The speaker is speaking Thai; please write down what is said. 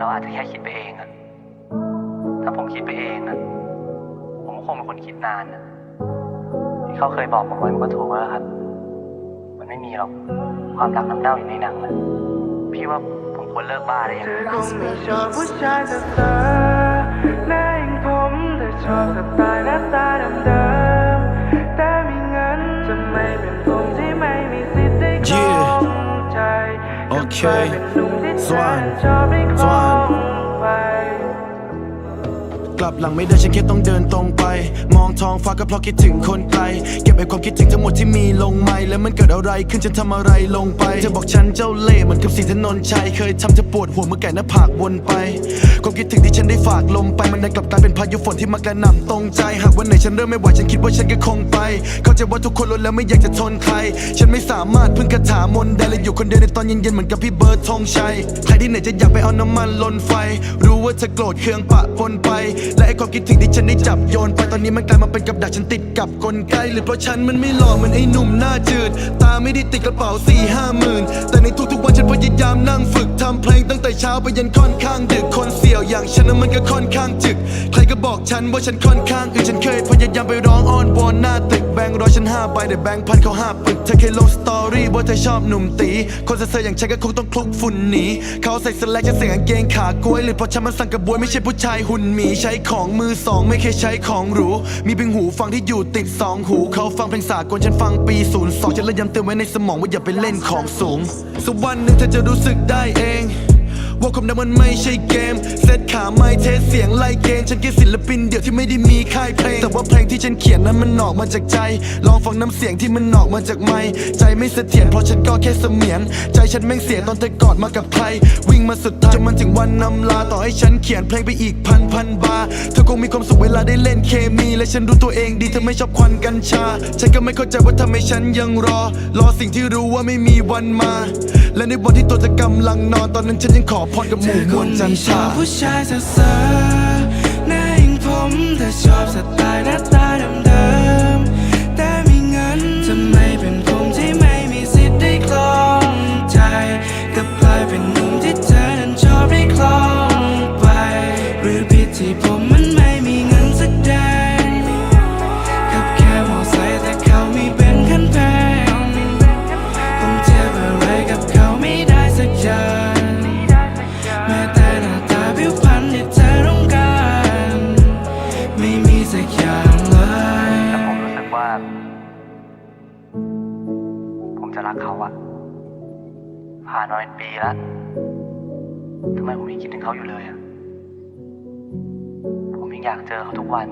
เราอาจจะแค่คิดไปเองอะถ้าผมคิดไปเองอะผมก็คงเป็นคนคิดนานอะที่เขาเคยบอกผมไว้มันก็ถูกแล้วครับ มันไม่มีหรอกความรักน้ำเน่าอยู่ในหนังนะพี่ว่าผมควรเลิกบ้าได้ยังเธไงอคงไม่ชอบผู้ชายแบบเธอหน้าอย่างผมแต่ชอบสไตล์หน้าตาเดิมๆแต่มีเงินจะไม่เป็นผมที่ไม่มีสิทธิ์ได้ครองใจโอเลับหลังไม่ได้ฉันแค่ต้องเดินตรงไป มองท้องฟ้าก็เพราะคิดถึงคนไกล เก็บไอ้ความคิดถึงทั้งหมดที่มีลงไม่แล้วมันเกิดอะไรขึ้นฉันทำอะไรลงไป เธอบอกฉันเจ้าเล่ห์เหมือนกับสีถนนชัยเคยทำเธอปวดหัวเมื่อไก่หน้าผากวนไป ความคิดถึงที่ฉันได้ฝากลมไปมันได้กลับกลายเป็นพายุฝนที่มากระหน่ำตรงใจหากวันไหนฉันเริ่มไม่ไหวฉันคิดว่าฉันก็คงไป เข้าใจว่าทุกคนล้วนแล้วไม่อยากจะทนใคร ฉันไม่สามารถพึ่งคาถามนต์ได้และอยู่คนเดียวในตอนเย็นๆเหมือนกับพี่เบิร์ดธงชัยใครที่ไหนจะอยากไปเอาน้ำมันลนไฟ รู้ว่าเธอโกรธเคืองปะปนไปและไอความคิดถึงที่ฉันได้จับโยนไปตอนนี้มันกลายมาเป็นกับดักฉันติดกับกลไกหรือเพราะฉันมันไม่หล่อเหมือนไอ้หนุ่มหน้าจืด ตาไม่ได้ติดกระเป๋าสี่ห้าหมื่นแต่ในทุกๆวันฉันพยายามนั่งฝึกทำเพลงตั้งแต่เช้าไปยันค่อนข้างดึกคนเสี่ยวอย่างฉันนั้นมันก็ค่อนข้างจึก ใครก็บอกฉันว่าฉันค่อนข้างอื่นฉันเคยพยายามไปร้องอ้อนวอนหน้าตึกแบงค์ร้อยฉันห้าใบแต่แบงค์พันเขาห้าปึกเธอเคยลงสตอรี่ว่าเธอชอบหนุ่มตีคนเซ่อๆอย่างฉันก็คงต้องคลุกฝุ่นหนีเขาใส่สแลกฉันใส่กางเกงขากล้วยหรือเพราะฉันมันสั่งกระบวยไม่ใช่ผู้ชายหุ่นหมีใช้ของมือสองไม่เคยใช้ของหรู มีเพียงหูฟังที่อยู่ติดสองหู เขาฟังเพลงสากลฉันฟังปีศูนย์สองฉันเลยย้ำเตือนไว้ในสมองว่าอย่าไปเล่นของสูงสักวันหนึ่งเธอจะรู้สึกได้เอง มดังมันไม่ใช่เกม เซตขาไม่เทสเสียงไล่เกณฑ์ฉันแค่ศิลปินเดี่ยวที่ไม่ได้มีค่ายเพลง แต่ว่าเพลงที่ฉันเขียนนั้นมันออกมาจากใจ ลองฟังน้ำเสียงที่มันออกมาจากไม้ใจไม่เสถียรเพราะฉันก็แค่เสมียน ใจฉันแม่งเสียตอนเธอกอดมากับใคร วิ่งมาสุดท้ายจนมันถึงวันนำลาต่อให้ฉันเขียนเพลงไปอีกพันพันบาเธอคงมีความสุขเวลาได้เล่นเคมี และฉันรู้ตัวเองดีเธอไม่ชอบควันกัญชา ฉันก็ไม่เข้าใจว่าทำไมฉันยังรอ รอสิ่งที่รู้ว่าไม่มีวันมา และในวันที่ตัวเธอกำลังนอนตอนนั้นฉันยังขอพรกับหมู่มวลจันทชอราบผู้ชายเซ่อๆหน้าอย่างผมเธอชอบสไตล์หน้าตาเดิมๆแต่มีเงินทำไมเป็นผมที่ไม่มีสิทธิ์ได้คลองใจกลับกลายเป็นหนุ่มที่เธอนั้นชอบได้คลองไป หรือผิดที่ผมมันไม่ รักเขาอะผ่านมาเป็นปีแล้วทำไมผมยังคิดถึงเขาอยู่เลยอะผมยังอยากเจอเขาทุกวัน